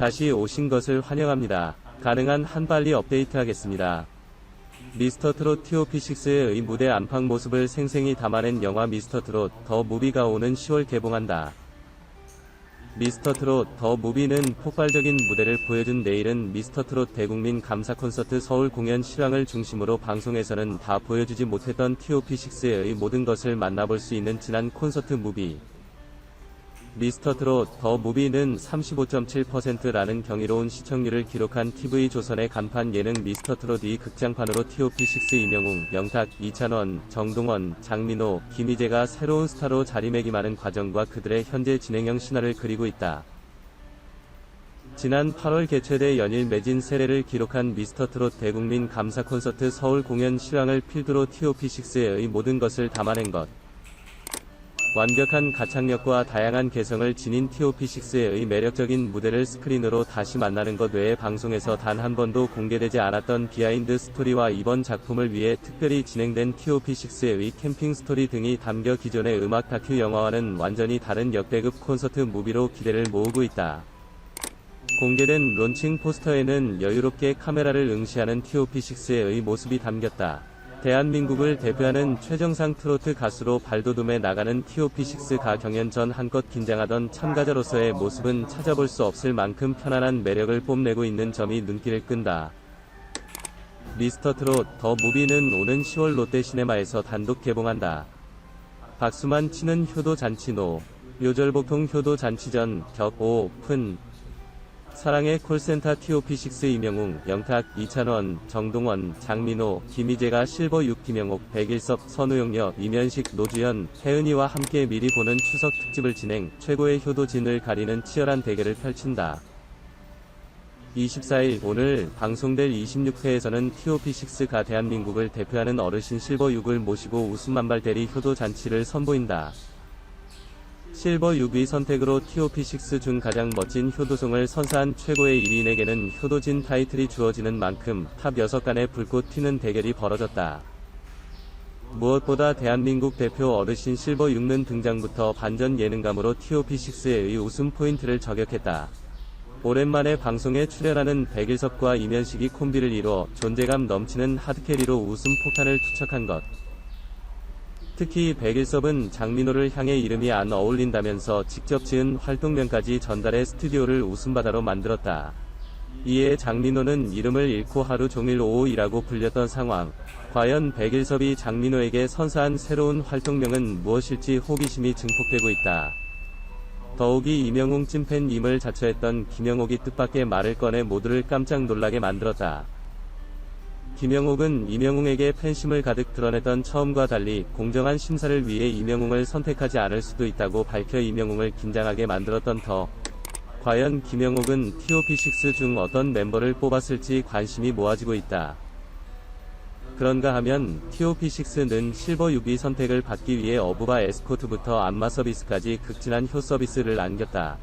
다시 오신 것을 환영합니다. 가능한 한 빨리 업데이트하겠습니다. 미스터 트롯 TOP6의 무대 안팎 모습을 생생히 담아낸 영화 미스터 트롯 더 무비가 오는 10월 개봉한다. 미스터 트롯 더 무비는 폭발적인 무대를 보여준 내일은 미스터 트롯 대국민 감사 콘서트 서울 공연 실황을 중심으로 방송에서는 다 보여주지 못했던 TOP6의 모든 것을 만나볼 수 있는 지난 콘서트 무비. 미스터 트롯 더 무비는 35.7%라는 경이로운 시청률을 기록한 TV조선의 간판 예능 미스터 트롯 이 극장판으로 TOP6 이명웅, 영탁, 이찬원, 정동원, 장민호, 김희재가 새로운 스타로 자리매김하는 과정과 그들의 현재 진행형 신화를 그리고 있다. 지난 8월 개최돼 연일 매진 세례를 기록한 미스터 트롯 대국민 감사 콘서트 서울 공연 실황을 필두로 TOP6의 모든 것을 담아낸 것. 완벽한 가창력과 다양한 개성을 지닌 TOP6의 매력적인 무대를 스크린으로 다시 만나는 것 외에 방송에서 단 한 번도 공개되지 않았던 비하인드 스토리와 이번 작품을 위해 특별히 진행된 TOP6의 캠핑 스토리 등이 담겨 기존의 음악 다큐 영화와는 완전히 다른 역대급 콘서트 무비로 기대를 모으고 있다. 공개된 론칭 포스터에는 여유롭게 카메라를 응시하는 TOP6의 모습이 담겼다. 대한민국을 대표하는 최정상 트로트 가수로 발돋움해 나가는 TOP6 가 경연 전 한껏 긴장하던 참가자로서의 모습은 찾아볼 수 없을 만큼 편안한 매력을 뽐내고 있는 점이 눈길을 끈다. 미스터 트롯 더 무비는 오는 10월 롯데시네마에서 단독 개봉한다. 박수만 치는 효도 잔치노 요절복통 효도 잔치전 격 오픈 사랑의 콜센터 TOP6 이명웅, 영탁, 이찬원, 정동원, 장민호, 김희재가 실버 6 김영옥, 백일섭, 선우용여, 이면식, 노주현, 혜은이와 함께 미리 보는 추석 특집을 진행, 최고의 효도진을 가리는 치열한 대결을 펼친다. 24일 오늘 방송될 26회에서는 TOP6가 대한민국을 대표하는 어르신 실버 6을 모시고 웃음만발 대리 효도 잔치를 선보인다. 실버 6위 선택으로 TOP6 중 가장 멋진 효도송을 선사한 최고의 1인에게는 효도진 타이틀이 주어지는 만큼 탑 6간의 불꽃 튀는 대결이 벌어졌다. 무엇보다 대한민국 대표 어르신 실버 6는 등장부터 반전 예능감으로 TOP6의 웃음 포인트를 저격했다. 오랜만에 방송에 출연하는 백일섭과 이면식이 콤비를 이뤄 존재감 넘치는 하드캐리로 웃음 폭탄을 투척한 것. 특히 백일섭은 장민호를 향해 이름이 안 어울린다면서 직접 지은 활동명까지 전달해 스튜디오를 웃음바다로 만들었다. 이에 장민호는 이름을 잃고 하루 종일 오오이라고 불렸던 상황. 과연 백일섭이 장민호에게 선사한 새로운 활동명은 무엇일지 호기심이 증폭되고 있다. 더욱이 이명웅 찐팬임을 자처했던 김영옥이 뜻밖의 말을 꺼내 모두를 깜짝 놀라게 만들었다. 김영옥은 이명웅에게 팬심을 가득 드러냈던 처음과 달리 공정한 심사를 위해 이명웅을 선택하지 않을 수도 있다고 밝혀 이명웅을 긴장하게 만들었던 터. 과연 김영옥은 TOP6 중 어떤 멤버를 뽑았을지 관심이 모아지고 있다. 그런가 하면 TOP6는 실버 6위 선택을 받기 위해 어부바 에스코트부터 안마 서비스까지 극진한 효 서비스를 안겼다.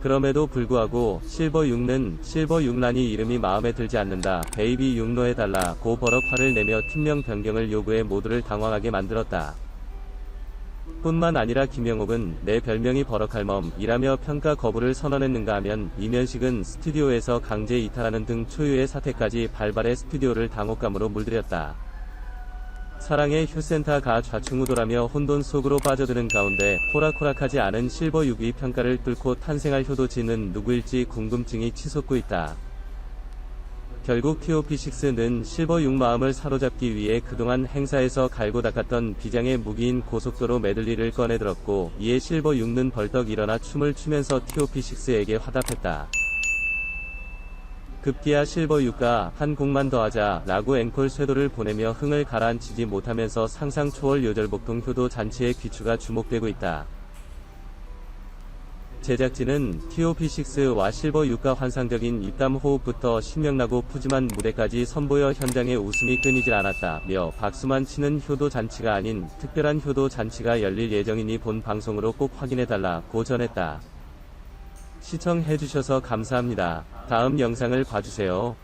그럼에도 불구하고 실버 6는 실버 6란이 이름이 마음에 들지 않는다. 베이비 6로 해달라. 고 버럭 화를 내며 팀명 변경을 요구해 모두를 당황하게 만들었다. 뿐만 아니라 김영옥은 내 별명이 버럭할멈이라며 평가 거부를 선언했는가 하면 이면식은 스튜디오에서 강제 이탈하는 등 초유의 사태까지 발발해 스튜디오를 당혹감으로 물들였다. 사랑의 휴센터가 좌충우돌하며 혼돈 속으로 빠져드는 가운데 호락호락하지 않은 실버 6위 평가를 뚫고 탄생할 효도지는 누구일지 궁금증이 치솟고 있다. 결국 TOP6는 실버 6 마음을 사로잡기 위해 그동안 행사에서 갈고 닦았던 비장의 무기인 고속도로 메들리를 꺼내들었고 이에 실버 6는 벌떡 일어나 춤을 추면서 TOP6에게 화답했다. 급기야 실버 6가 한 곡만 더 하자 라고 앵콜 쇄도를 보내며 흥을 가라앉히지 못하면서 상상 초월 요절복통 효도 잔치의 귀추가 주목되고 있다. 제작진은 TOP6와 실버 6가 환상적인 입담 호흡부터 신명나고 푸짐한 무대까지 선보여 현장에 웃음이 끊이질 않았다며 박수만 치는 효도 잔치가 아닌 특별한 효도 잔치가 열릴 예정이니 본 방송으로 꼭 확인해달라고 전했다. 시청해주셔서 감사합니다. 다음 영상을 봐주세요.